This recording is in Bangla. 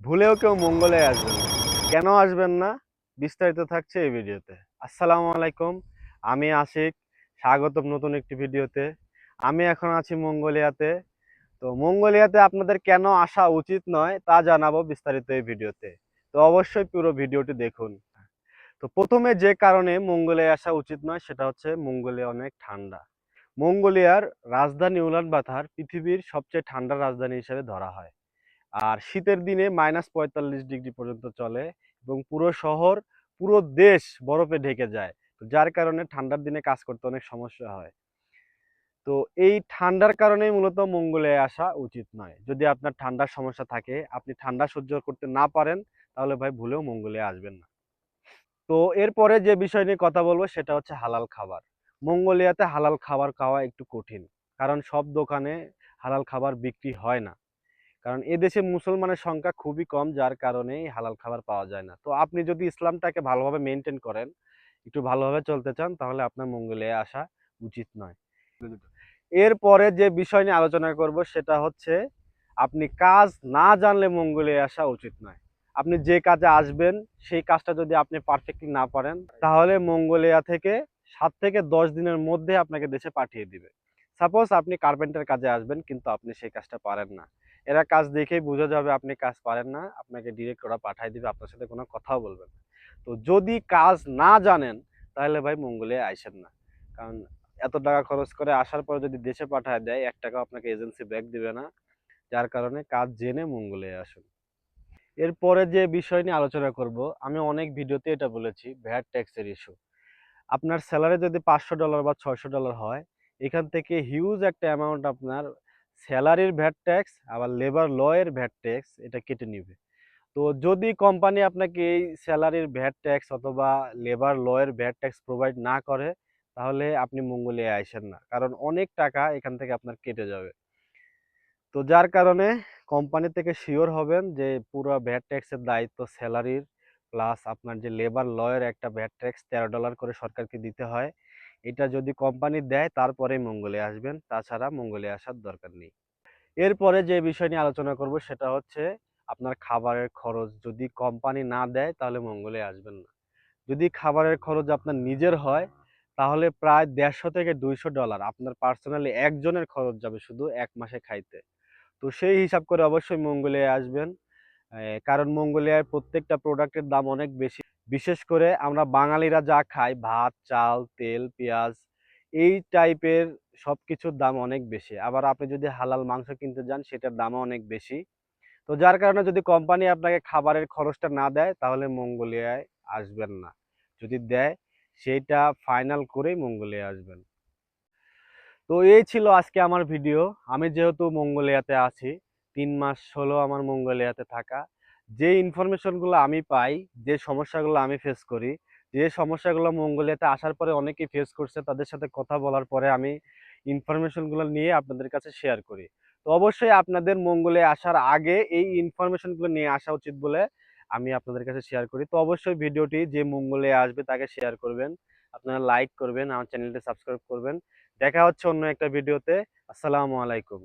ভুলেও কেউ মঙ্গলে আসবেন না। কেন আসবেন না? বিস্তারিত থাকছে এই ভিডিওতে। আসসালামু আলাইকুম, আমি আশিক, স্বাগতম নতুন একটি ভিডিওতে। আমি এখন আছি মঙ্গোলিয়াতে। তো মঙ্গোলিয়াতে আপনাদের কেন আসা উচিত নয় তা জানাব বিস্তারিত এই ভিডিওতে। তো অবশ্যই পুরো ভিডিওটি দেখুন। তো প্রথমে যে কারণে মঙ্গোলিয়া আসা উচিত নয় সেটা হচ্ছে মঙ্গোলিয়া অনেক ঠান্ডা। মঙ্গোলিয়ার রাজধানী উলান বাথার পৃথিবীর সবচেয়ে ঠান্ডা রাজধানী হিসেবে ধরা হয়। আর শীতের দিনে মাইনাস পঁয়তাল্লিশ ডিগ্রি পর্যন্ত চলে এবং পুরো শহর, পুরো দেশ বরফে ঢেকে যায়। যার কারণে ঠান্ডার দিনে কাজ করতে অনেক সমস্যা হয়। তো এই ঠান্ডার কারণেই মূলত মঙ্গোলিয়ায় আসা উচিত নয়। যদি আপনার ঠান্ডার সমস্যা থাকে, আপনি ঠান্ডা সহ্য করতে না পারেন, তাহলে ভাই ভুলেও মঙ্গোলিয়া আসবেন না। তো এরপরে যে বিষয় নিয়ে কথা বলব, সেটা হচ্ছে হালাল খাবার। মঙ্গোলিয়াতে হালাল খাবার খাওয়া একটু কঠিন। কারণ সব দোকানে হালাল খাবার বিক্রি হয় না। কারণ এদেশে মুসলমানের সংখ্যা খুবই কম, যার কারণে হালাল খাবার পাওয়া যায় না। তো আপনি যদি ইসলামটাকে ভালোভাবে মেনটেন করেন, একটু ভালোভাবে চলতে চান, তাহলে আপনার মঙ্গোলিয়ায় আসা উচিত নয়। এরপরে যে বিষয় নিয়ে আলোচনা করব, সেটা হচ্ছে আপনি কাজ না জানলে মঙ্গোলিয়ায় আসা উচিত নয়। আপনি যে কাজে আসবেন, সেই কাজটা যদি আপনি পারফেক্টলি না পারেন, তাহলে মঙ্গোলিয়া থেকে সাত থেকে দশ দিনের মধ্যে আপনাকে দেশে পাঠিয়ে দিবে। সাপোজ আপনি কার্পেন্টার কাজে আসবেন, কিন্তু আপনি সেই কাজটা পারেন না। এরা কাজ দেখেই বোঝা যাবে আপনি কাজ পারেন না, আপনাকে ডিরেক্ট ওরা পাঠিয়ে দিবে, আপনার সাথে কোনো কথাও বলবেন না। তো যদি কাজ না জানেন, তাহলে ভাই মঙ্গলে আইসেন না। কারণ এত টাকা খরচ করে আসার পর যদি দেশে পাঠায় দেয়, এক টাকা আপনাকে এজেন্সি ব্যাক দিবে না। যার কারণে কাজ জেনে মঙ্গলে আসুন। এরপরে যে বিষয় নিয়ে আলোচনা করব, আমি অনেক ভিডিওতে এটা বলেছি, ভ্যাট ট্যাক্সের ইস্যু আপনার স্যালারি যদি পাঁচশো ডলার বা ছয়শো ডলার হয়, এখান থেকে হিউজ একটা অ্যামাউন্ট আপনার স্যালারির ভ্যাট ট্যাক্স, আবার লেবার ল এর ভ্যাট ট্যাক্স, এটা কেটে নিবে। তো যদি কোম্পানি আপনাকে এই স্যালারির ভ্যাট ট্যাক্স অথবা লেবার ল এর ভ্যাট ট্যাক্স প্রোভাইড না করে, তাহলে আপনি মঙ্গলিয়ায় আইসেন না। কারণ অনেক টাকা এখান থেকে আপনার কেটে যাবে। তো যার কারণে কোম্পানি থেকে শিওর হবেন যে পুরো ভ্যাট ট্যাক্সের দায়িত্ব স্যালারির, প্লাস আপনার যে লেবার লয়ের একটা ভ্যাট ট্যাক্স তেরো ডলার করে সরকারকে দিতে হয়। এটা যদি কোম্পানি দেয় তারপরে মঙ্গলে আসবেন। তাছাড়া মঙ্গলে আসার দরকার নেই। এরপরে যে বিষয় নিয়ে আলোচনা করব, সেটা হচ্ছে আপনার খাবারের খরচ। যদি কোম্পানি না দেয়, তাহলে মঙ্গলে আসবেন না। যদি খাবারের খরচ আপনার নিজের হয়, তাহলে প্রায় দেড়শো থেকে দুইশো ডলার। আপনার পার্সোনালি একজনের খরচ যাবে শুধু এক মাসে খাইতে। তো সেই হিসাব করে অবশ্যই মঙ্গলে আসবেন। কারণ মঙ্গোলিয়ায় প্রত্যেকটা প্রোডাক্টের দাম অনেক বেশি। বিশেষ করে আমরা বাঙালিরা যা খাই, ভাত, চাল, তেল, পেঁয়াজ, এই টাইপের সব কিছুর দাম অনেক বেশি। আবার আপনি যদি হালাল মাংস কিনতে যান, সেটার দামও অনেক বেশি। তো যার কারণে যদি কোম্পানি আপনাকে খাবারের খরচটা না দেয়, তাহলে মঙ্গোলিয়ায় আসবেন না। যদি দেয় সেইটা ফাইনাল করেই মঙ্গোলিয়া আসবেন। তো এই ছিল আজকে আমার ভিডিও আমি যেহেতু মঙ্গোলিয়াতে আছি, তিন মাস হলো আমার মঙ্গোলিয়াতে থাকা। যে ইনফরমেশনগুলো আমি পাই, যে সমস্যাগুলো আমি ফেস করি, যে সমস্যাগুলো মঙ্গোলিয়াতে আসার পরে অনেকেই ফেস করছে, তাদের সাথে কথা বলার পরে আমি ইনফরমেশনগুলো নিয়ে আপনাদের কাছে শেয়ার করি। তো অবশ্যই আপনাদের মঙ্গলে আসার আগে এই ইনফরমেশনগুলো নিয়ে আসা উচিত বলে আমি আপনাদের কাছে শেয়ার করি। তো অবশ্যই ভিডিওটি যে মঙ্গলে আসবে তাকে শেয়ার করবেন, আপনারা লাইক করবেন, আমার চ্যানেলটি সাবস্ক্রাইব করবেন। দেখা হচ্ছে অন্য একটা ভিডিওতে আসসালামু আলাইকুম।